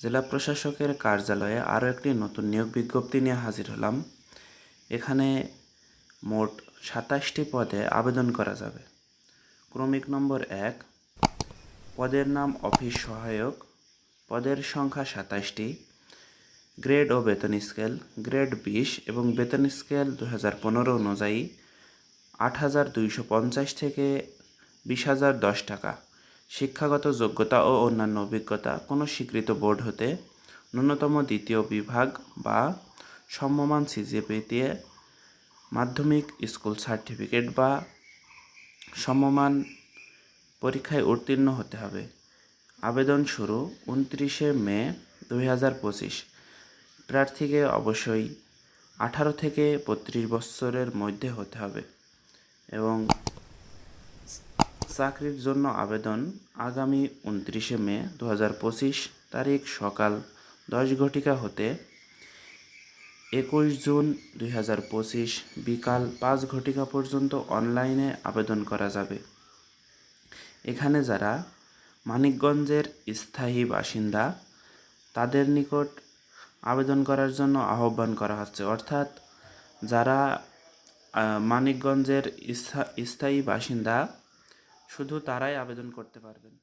জেলা প্রশাসকের কার্যালয়ে আরও একটি নতুন নিয়োগ বিজ্ঞপ্তি নিয়ে হাজির হলাম। এখানে মোট সাতাশটি পদে আবেদন করা যাবে। ক্রমিক নম্বর এক, পদের নাম অফিস সহায়ক, পদের সংখ্যা সাতাশটি, গ্রেড ও বেতন স্কেল, গ্রেড বিশ এবং বেতন স্কেল দু হাজার পনেরো অনুযায়ী আট হাজার দুইশো পঞ্চাশ থেকে বিশ হাজার দশ টাকা। শিক্ষাগত যোগ্যতা ও অন্যান্য অভিজ্ঞতা। কোনো স্বীকৃত বোর্ড হতে ন্যূনতম দ্বিতীয় বিভাগ বা সমমান সিজিপি দিয়ে মাধ্যমিক স্কুল সার্টিফিকেট বা সমমান পরীক্ষায় উত্তীর্ণ হতে হবে। আবেদন শুরু উনত্রিশে মে দুই হাজার পঁচিশ। প্রার্থীকে অবশ্যই আঠারো থেকে বত্রিশ বছরের মধ্যে হতে হবে এবং চাকরির জন্য আবেদন আগামী উনত্রিশে মে দু হাজার পঁচিশ তারিখ সকাল দশ ঘটিকা হতে একুশ জুন দুই হাজার পঁচিশ বিকাল পাঁচ ঘটিকা পর্যন্ত অনলাইনে আবেদন করা যাবে। এখানে যারা মানিকগঞ্জের স্থায়ী বাসিন্দা, তাদের নিকট আবেদন করার জন্য আহ্বান করা হচ্ছে। অর্থাৎ যারা মানিকগঞ্জের স্থায়ী বাসিন্দা শুধু তারাই আবেদন করতে পারবেন।